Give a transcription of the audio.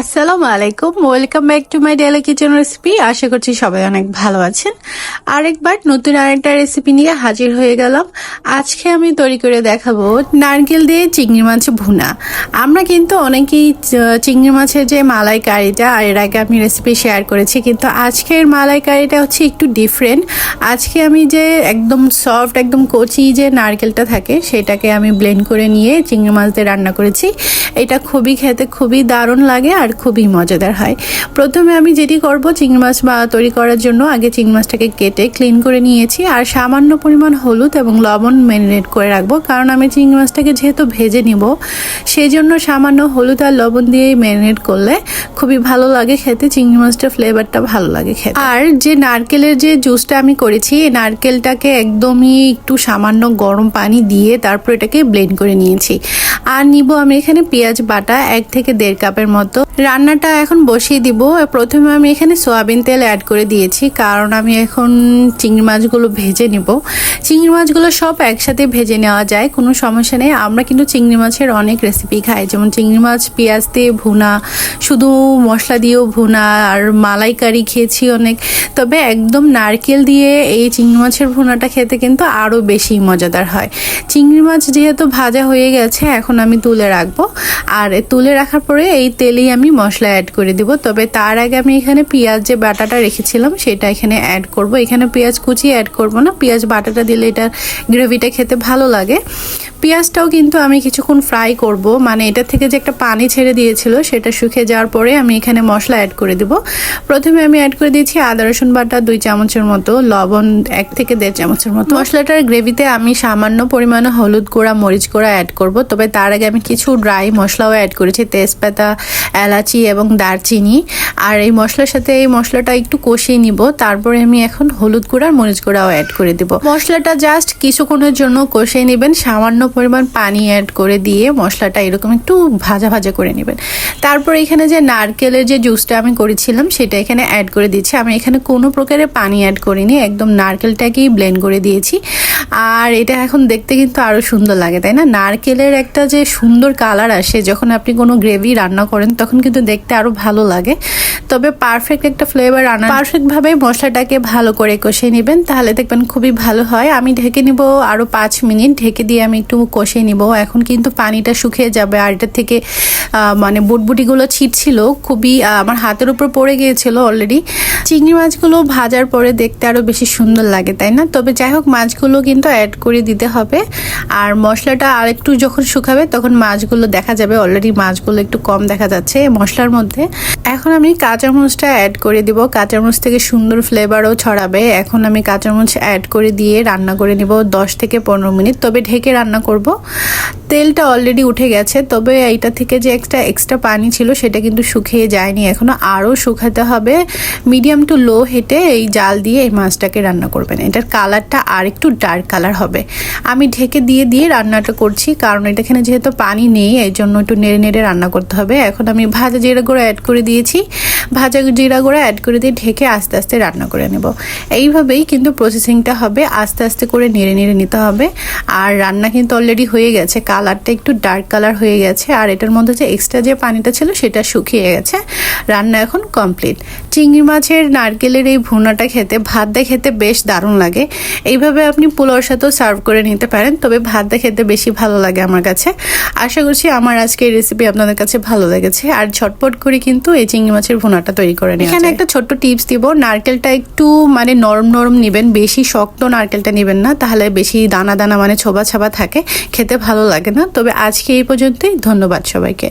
আসসালামু আলাইকুম welcome back to my daily kitchen recipe আশা করছি সবাই অনেক ভালো আছেন। আরেকবার নতুন আরেকটা রেসিপি নিয়ে হাজির হয়ে গেলাম। আজকে আমি তৈরি করে দেখাবো নারকেল দিয়ে চিংড়ি মাছ ভুনা। আমরা কিন্তু অনেকেই চিংড়ি মাছের যে মালাইকারিটা আর এর আগে আমি রেসিপি শেয়ার করেছি, কিন্তু আজকের মালাইকারিটা হচ্ছে একটু ডিফারেন্ট আজকে আমি যে একদম সফট একদম কচি যে নারকেলটা থাকে, সেটাকে আমি ব্লেন্ড করে নিয়ে চিংড়ি মাছ দিয়ে রান্না করেছি। এটা খুবই খেতে খুবই দারুণ লাগে, আর খুবই মজাদার হয়। প্রথমে আমি যেটি করব, চিংড়ি মাছ বা তৈরি করার জন্য আগে চিংড়ি মাছটাকে কেটে ক্লিন করে নিয়েছি আর সামান্য পরিমাণ হলুদ এবং লবণ ম্যারিনেট করে রাখব, কারণ আমি চিংড়ি মাছটাকে যেহেতু ভেজে নিব সেই জন্য সামান্য হলুদ আর লবণ দিয়েই ম্যারিনেট করলে খুবই ভালো লাগে খেতে, চিংড়ি মাছটার ফ্লেভারটা ভালো লাগে খেতে। আর যে নারকেলের যে জুসটা আমি করেছি, এই নারকেলটাকে একদমই একটু সামান্য গরম পানি দিয়ে তারপর এটাকে ব্লেন্ড করে নিয়েছি। আর নিব আমি এখানে পেঁয়াজ বাটা এক থেকে দেড় কাপের মতো। রান্নাটা এখন বসিয়ে দিব। প্রথমে আমি এখানে সয়াবিন তেল অ্যাড করে দিয়েছি, কারণ আমি এখন চিংড়ি মাছগুলো ভেজে নিব। চিংড়ি মাছগুলো সব একসাথে ভেজে নেওয়া যায়, কোনো সমস্যা নেই। আমরা কিন্তু চিংড়ি মাছের অনেক রেসিপি খাই, যেমন চিংড়ি মাছ পেঁয়াজ দিয়ে ভুনা, শুধু মশলা দিয়েও ভুনা, আর মালাইকারি খেয়েছি অনেক। তবে একদম নারকেল দিয়ে এই চিংড়ি মাছের ভুনাটা খেতে কিন্তু আরও বেশি মজাদার হয়। চিংড়ি মাছ যেহেতু ভাজা হয়ে গেছে, এখন আমি তুলে রাখব। আর তুলে রাখার পরে এই তেলেই আমি মশলা অ্যাড করে দিব। তবে তার আগে আমি এখানে পেঁয়াজ যে বাটাটা রেখেছিলাম, সেটা এখানে অ্যাড করব। এখানে পেঁয়াজ কুচি অ্যাড করব না। পেঁয়াজ বাটাটা দিলে এটা গ্রেভিটা খেতে ভালো লাগে। পেঁয়াজটাও কিন্তু আমি কিছুক্ষণ ফ্রাই করব। মানে এটা থেকে যে একটা পানি ছেড়ে দিয়েছিল, সেটা শুকিয়ে যাওয়ার পরে আমি এখানে মশলা অ্যাড করে দিব। প্রথমে আমি অ্যাড করে দিয়েছি আদা, রসুন বাটা, দুই চামচের মতো, লবণ এক থেকে দেড় চামচের মতো। মশলাটার গ্রেভিতে আমি সামান্য পরিমাণে হলুদ গুঁড়া, মরিচ গুঁড়া অ্যাড করব। তবে তার আগে আমি কিছু ড্রাই মশলাও অ্যাড করেছি, তেজপাতা, এলাচি এবং দারচিনি। আর এই মশলার সাথে এই মশলাটা একটু কষিয়ে নিব। তারপরে আমি এখন হলুদ গুঁড়া আর মরিচ গুঁড়াও অ্যাড করে দিব। মশলাটা জাস্ট কিছুক্ষণের জন্য কষিয়ে নেবেন। সামান্য পরিমাণ পানি অ্যাড করে দিয়ে মশলাটা এরকম একটু ভাজা ভাজা করে নেবেন। তারপর এখানে যে নারকেলের যে জুসটা আমি করেছিলাম, সেটা এখানে অ্যাড করে দিচ্ছি। আমি এখানে কোনো প্রকারের পানি অ্যাড করিনি, একদম নারকেলটাকেই ব্লেন্ড করে দিয়েছি। আর এটা এখন দেখতে কিন্তু আরও সুন্দর লাগে, তাই না? নারকেলের একটা যে সুন্দর কালার আসে, যখন আপনি কোনো গ্রেভি রান্না করেন, তখন কিন্তু দেখতে আরও ভালো লাগে। তবে পারফেক্ট একটা ফ্লেভার আনা পারফেক্টভাবে মশলাটাকে ভালো করে কষিয়ে নেবেন, তাহলে দেখবেন খুবই ভালো হয়। আমি ঢেকে নিব আরও পাঁচ মিনিট, ঢেকে দিয়ে আমি একটু কষিয়ে নিব। এখন কিন্তু পানিটা শুকিয়ে যাবে, আর এটা থেকে মানে বুটবুটিগুলো ছিটছিল, খুবই আমার হাতের উপর পড়ে গিয়েছিল অলরেডি চিংড়ি মাছগুলো ভাজার পরে দেখতে আরও বেশি সুন্দর লাগে, তাই না? তবে যাই হোক, মাছগুলো কিন্তু অ্যাড করে দিতে হবে। আর মশলাটা আর একটু যখন শুকাবে, তখন মাছগুলো দেখা যাবে অলরেডি মাছগুলো একটু কম দেখা যাচ্ছে মশলার মধ্যে। এখন আমি কাঁচামরিচটা অ্যাড করে দিব। কাঁচামরিচ থেকে সুন্দর ফ্লেভারও ছড়াবে। এখন আমি কাঁচামরিচ অ্যাড করে দিয়ে রান্না করে নিব দশ থেকে পনেরো মিনিট। তবে ঢেকে রান্না করব। তেলটা অলরেডি উঠে গেছে, তবে এইটা থেকে যে একটা এক্সট্রা পানি ছিল সেটা কিন্তু শুকিয়ে যায়নি। এখনও আরও শুকাতে হবে। মিডিয়াম টু লো হেটে এই জাল দিয়ে এই মাছটাকে রান্না করবেন। এটার কালারটা আর একটু ডার্ক কালার হবে। আমি ঢেকে দিয়ে দিয়ে রান্নাটা করছি, কারণ এটা এখানে যেহেতু পানি নেই এই জন্য একটু নেড়ে নেড়ে রান্না করতে হবে। এখন আমি ভাজা জিরা গুঁড়ো অ্যাড করে দিয়েছি। ভাজা জিরা গুঁড়ো অ্যাড করে দিয়ে ঢেকে আস্তে আস্তে রান্না করে নেব। এইভাবেই কিন্তু প্রসেসিংটা হবে। আস্তে আস্তে করে নেড়ে নেড়ে নিতে হবে। আর রান্না কিন্তু অলরেডি হয়ে গেছে। কালারটা একটু ডার্ক কালার হয়ে গেছে, আর এটার মধ্যে যে এক্সট্রা যে পানিটা ছিল সেটা শুকিয়ে গেছে। রান্না এখন কমপ্লিট চিংড়ি মাছের নারকেলের এই ভুনাটা খেতে ভাত দিয়ে খেতে বেশ দারুণ লাগে। এইভাবে আপনি পোলাওর সাথেও সার্ভ করে নিতে পারেন তবে ভাত দিয়ে খেতে বেশি ভালো লাগে আমার কাছে। আশা করছি আমার আজকে এই রেসিপি আপনাদের কাছে ভালো লেগেছে। আর ঝটপট করে কিন্তু এই চিংড়ি মাছের ভুনাটা তৈরি করে নিই এখানে একটা ছোট্ট টিপস দিব নারকেলটা একটু মানে নরম নরম নেবেন বেশি শক্ত নারকেলটা নেবেন না তাহলে বেশি দানা দানা মানে ছোবা ছাবা থাকে খেতে ভালো লাগে না। তবে আজকে এই পর্যন্তই ধন্যবাদ সবাইকে।